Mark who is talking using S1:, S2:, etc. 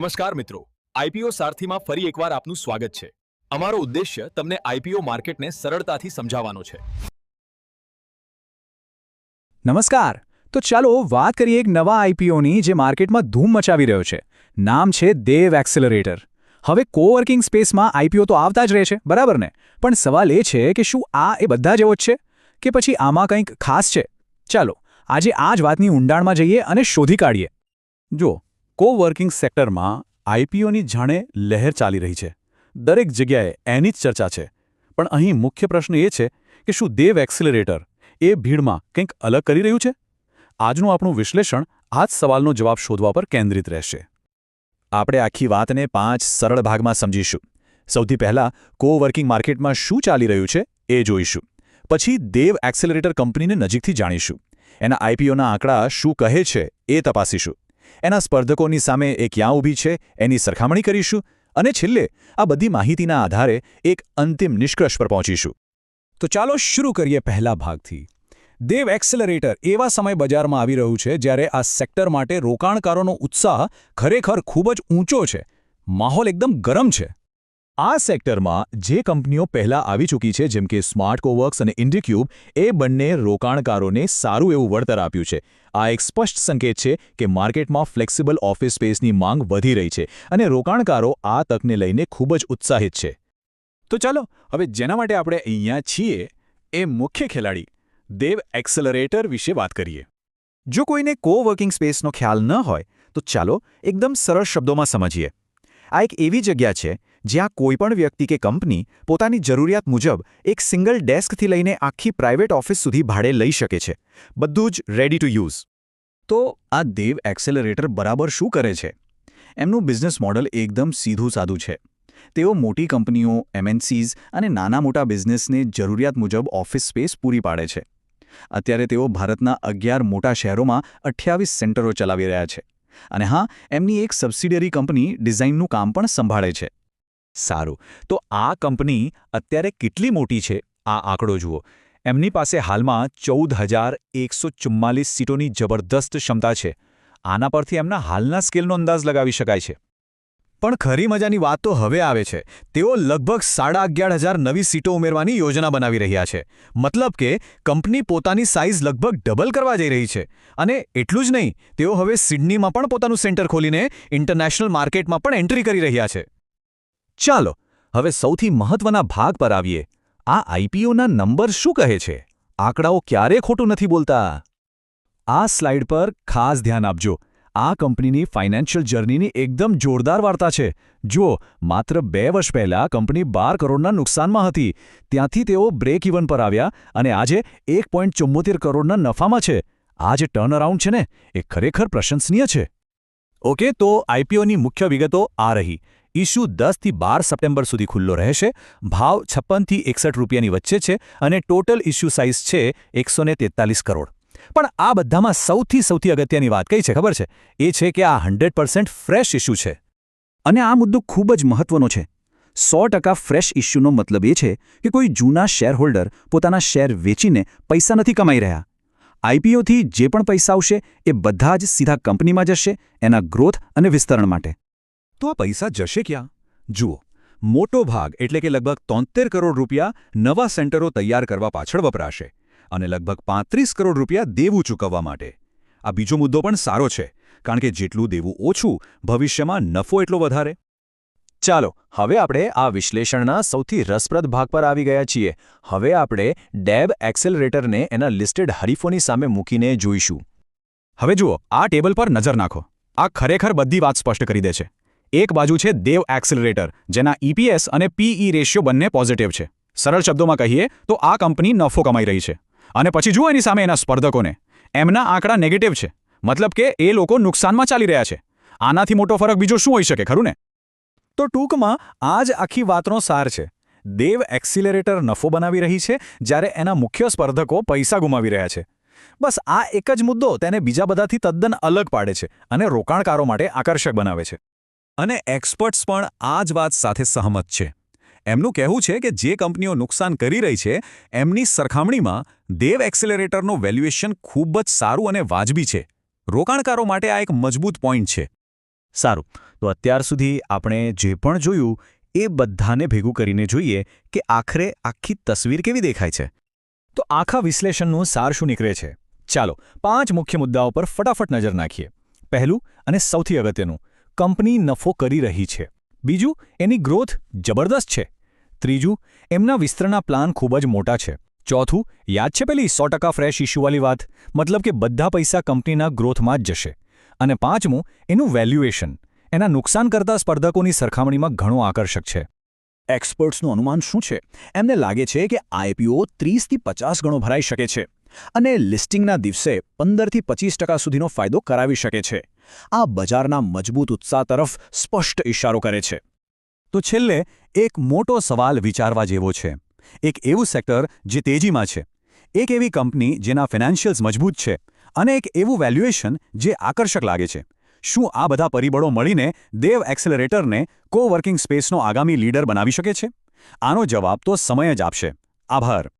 S1: નમસ્કાર મિત્રો. આઈપીઓ સારથીમાં ફરી એકવાર આપનું સ્વાગત છે. અમારો ઉદ્દેશ્ય તમને આઈપીઓ માર્કેટને સરળતાથી સમજાવવાનો છે.
S2: નમસ્કાર. તો ચાલો વાત કરીએ એક નવા આઈપીઓની જે માર્કેટમાં ધૂમ મચાવી રહ્યો છે. નામ છે દેવ એક્સેલરેટર. હવે કોવર્કિંગ સ્પેસમાં આઈપીઓ તો આવતા જ રહે છે, બરાબર ને? પણ સવાલ એ છે કે શું આ એ બધા જેવો જ છે? કે પછી આમાં કંઈક ખાસ છે? ચાલો, આજે આ જ વાતની ઊંડાણમાં જઈએ અને શોધી કાઢીએ.
S3: જો કોવર્કિંગ સેક્ટરમાં આઈપીઓની જાણે લહેર ચાલી રહી છે. દરેક જગ્યાએ એની જ ચર્ચા છે. પણ અહીં મુખ્ય પ્રશ્ન એ છે કે શું દેવ એક્સિલરેટર એ ભીડમાં કંઈક અલગ કરી રહ્યું છે? આજનું આપણું વિશ્લેષણ આ જ સવાલનો જવાબ શોધવા પર કેન્દ્રિત રહેશે.
S2: આપણે આખી વાતને પાંચ સરળ ભાગમાં સમજીશું. સૌથી પહેલા કોવર્કિંગ માર્કેટમાં શું ચાલી રહ્યું છે એ જોઈશું. પછી દેવ એક્સેલરેટર કંપનીને નજીકથી જાણીશું. એના આઈપીઓના આંકડા શું કહે છે એ તપાસીશું. એના સ્પર્ધકોની સામે એ ક્યાં ઊભી છે, એની સરખામણી કરીશું અને છેલ્લે આ બધી માહિતીના આધારે એક અંતિમ નિષ્કર્ષ પર પહોંચીશું. તો ચાલો શરૂ કરીએ પહેલા ભાગથી. દેવ એક્સેલરેટર એવા સમય બજારમાં આવી રહ્યું છે જ્યારે આ સેક્ટર માટે રોકાણકારોનો ઉત્સાહ ખરેખર ખૂબ જ ઊંચો છે. માહોલ એકદમ ગરમ છે. આ સેક્ટરમાં જે કંપનીઓ પહેલા આવી ચૂકી છે, જેમ કે સ્માર્ટ કોવર્ક્સ અને ઇન્ડિક્યુબ, એ બંને રોકાણકારોને સારું એવું વળતર આપ્યું છે. આ એક સ્પષ્ટ સંકેત છે કે માર્કેટમાં ફ્લેક્સિબલ ઓફિસ સ્પેસની માંગ વધી રહી છે અને રોકાણકારો આ તકને લઈને ખૂબ જ ઉત્સાહિત છે. તો ચાલો, હવે જેના માટે આપણે અહીંયા છીએ એ મુખ્ય ખેલાડી, દેવ એક્સલરેટર વિશે વાત કરીએ. જો કોઈને કોવર્કિંગ સ્પેસનો ખ્યાલ ન હોય, તો ચાલો એકદમ સરળ શબ્દોમાં સમજીએ. આ એક એવી જગ્યા છે જ્યાં કોઈપણ વ્યક્તિ કે કંપની પોતાની જરૂરિયાત મુજબ એક સિંગલ ડેસ્કથી લઈને આખી પ્રાઇવેટ ઓફિસ સુધી ભાડે લઈ શકે છે. બધું જ રેડી ટુ યુઝ તો આ દેવ એક્સેલરેટર બરાબર શું કરે છે? એમનું બિઝનેસ મોડલ એકદમ સીધું સાદું છે. તેઓ મોટી કંપનીઓ એમએનસીઝ અને નાના મોટા બિઝનેસને જરૂરિયાત મુજબ ઓફિસ સ્પેસ પૂરી પાડે છે. અત્યારે તેઓ ભારતના અગિયાર મોટા શહેરોમાં અઠ્યાવીસ સેન્ટરો ચલાવી રહ્યા છે. અને હા, એમની એક સબસિડિયરી કંપની ડિઝાઇનનું કામ પણ સંભાળે છે. સારું. તો આ કંપની અત્યારે કેટલી મોટી છે? આ આંકડો જુઓ. એમની પાસે હાલમાં ચૌદ હજાર એકસો ચુમ્માલીસ સીટોની જબરદસ્ત ક્ષમતા છે. આના પરથી એમના હાલના સ્કેલનો અંદાજ લગાવી શકાય છે. પણ ખરી મજાની વાત તો હવે આવે છે. તેઓ લગભગ સાડા અગિયાર હજાર નવી સીટો ઉમેરવાની યોજના બનાવી રહ્યા છે. મતલબ કે કંપની પોતાની સાઇઝ લગભગ ડબલ કરવા જઈ રહી છે. અને એટલું જ નહીં, તેઓ હવે સિડનીમાં પણ પોતાનું સેન્ટર ખોલીને ઇન્ટરનેશનલ માર્કેટમાં પણ એન્ટ્રી કરી રહ્યા છે. ચાલો, હવે સૌથી મહત્વના ભાગ પર આવીએ. આ આઈપીઓના નંબર શું કહે છે? આંકડાઓ ક્યારે ખોટું નથી બોલતા? આ સ્લાઇડ પર ખાસ ધ્યાન આપજો. આ કંપનીની ફાઇનાન્શિયલ જર્નીની એકદમ જોરદાર વાર્તા છે. જુઓ, માત્ર બે વર્ષ પહેલા કંપની બાર કરોડના નુકસાનમાં હતી. ત્યાંથી તેઓ બ્રેક ઇવન પર આવ્યા અને આજે એક કરોડના નફામાં છે. આ જે ટર્ન અરાઉન્ડ છે ને, એ ખરેખર પ્રશંસનીય છે. ઓકે, તો આઈપીઓની મુખ્ય વિગતો આ રહી. ઇસ્યુ દસથી બાર સપ્ટેમ્બર સુધી ખુલ્લો રહેશે. ભાવ છપ્પનથી એકસઠ રૂપિયાની વચ્ચે છે અને ટોટલ ઇશ્યુ સાઇઝ છે એકસો કરોડ. પણ આ બધામાં સૌથી સૌથી અગત્યની વાત કઈ છે ખબર છે? એ છે કે આ હંડ્રેડ ફ્રેશ ઇશ્યુ છે. અને આ મુદ્દો ખૂબ જ મહત્વનો છે. સો ટકા ફ્રેશ ઇશ્યુનો મતલબ એ છે કે કોઈ જૂના શેરહોલ્ડર પોતાના શેર વેચીને પૈસા નથી કમાઈ રહ્યા. આઈપીઓથી જે પણ પૈસા આવશે એ બધા જ સીધા કંપનીમાં જશે એના ગ્રોથ અને વિસ્તરણ માટે. તો આ પૈસા જશે ક્યાં? જુઓ, મોટો ભાગ એટલે કે લગભગ તોંતેર કરોડ રૂપિયા નવા સેન્ટરો તૈયાર કરવા પાછળ વપરાશે અને લગભગ પાંત્રીસ કરોડ રૂપિયા દેવું ચૂકવવા માટે. આ બીજો મુદ્દો પણ સારો છે, કારણ કે જેટલું દેવું ઓછું, ભવિષ્યમાં નફો એટલો વધારે. ચાલો, હવે આપણે આ વિશ્લેષણના સૌથી રસપ્રદ ભાગ પર આવી ગયા છીએ. હવે આપણે ડેબ એક્સેલરેટરને એના લિસ્ટેડ હરીફોની સામે મૂકીને જોઈશું. હવે જુઓ, આ ટેબલ પર નજર નાખો. આ ખરેખર બધી વાત સ્પષ્ટ કરી દે છે. એક બાજુ છે દેવ એક્સેલરેટર, જેના ઇપીએસ અને પીઈ રેશિયો બંને પોઝિટિવ છે. સરળ શબ્દોમાં કહીએ તો આ કંપની નફો કમાઈ રહી છે. અને પછી જુઓ એની સામે એના સ્પર્ધકોને. એમના આંકડા નેગેટિવ છે. મતલબ કે એ લોકો નુકસાનમાં ચાલી રહ્યા છે. આનાથી મોટો ફરક બીજો શું હોઈ શકે, ખરું ને? તો ટૂંકમાં, આ જ આખી વાતનો સાર છે. દેવ એક્સિલરેટર નફો બનાવી રહી છે, જ્યારે એના મુખ્ય સ્પર્ધકો પૈસા ગુમાવી રહ્યા છે. બસ આ એક જ મુદ્દો તેને બીજા બધાથી તદ્દન અલગ પાડે છે અને રોકાણકારો માટે આકર્ષક બનાવે છે. અને એક્સપર્ટ્સ પણ આ જ વાત સાથે સહમત છે. એમનું કહેવું છે કે જે કંપનીઓ નુકસાન કરી રહી છે, એમની સરખામણીમાં દેવ એક્સેલરેટરનું વેલ્યુએશન ખૂબ જ સારું અને વાજબી છે. રોકાણકારો માટે આ એક મજબૂત પોઈન્ટ છે. સારું, તો અત્યાર સુધી આપણે જે પણ જોયું, એ બધાને ભેગું કરીને જોઈએ કે આખરે આખી તસવીર કેવી દેખાય છે. તો આખા વિશ્લેષણનું સાર શું નીકળે છે? ચાલો, પાંચ મુખ્ય મુદ્દાઓ પર ફટાફટ નજર નાખીએ. પહેલું અને સૌથી અગત્યનું કંપની નફો કરી રહી છે. બીજું, એની ગ્રોથ જબરદસ્ત છે. ત્રીજું, એમના વિસ્તરણના પ્લાન ખૂબ જ મોટા છે. ચોથું, યાદ છે પેલી સો ટકા ફ્રેશ ઇશ્યુવાળી વાત? મતલબ કે બધા પૈસા કંપનીના ગ્રોથમાં જ જશે. અને પાંચમું, એનું વેલ્યુએશન. એના નુકસાન કરતા સ્પર્ધકોની સરખામણીમાં ઘણું આકર્ષક છે. એક્સપર્ટ્સનું અનુમાન શું છે? એમને લાગે છે કે આઈપીઓ ત્રીસથી પચાસ ગણો ભરાઈ શકે છે. અને લિસ્ટિંગના દિવસે પંદરથી પચીસ ટકા સુધીનો ફાયદો કરાવી શકે છે. આ બજારના મજબૂત ઉત્સાહ તરફ સ્પષ્ટ ઇશારો કરે છે. તો છેલ્લે એક મોટો સવાલ વિચારવા જેવો છે. એક એવું સેક્ટર જે તેજીમાં છે. એક એવી કંપની જેના ફિનાન્શિયલ્સ મજબૂત છે અને એક એવું વેલ્યુએશન જે આકર્ષક લાગે છે. શું આ બધા પરિબળો મળીને દેવ એક્સેલરેટરને કો વર્કિંગ સ્પેસનો આગામી લીડર બનાવી શકે છે? આનો જવાબ તો સમય જ આપશે. આભાર.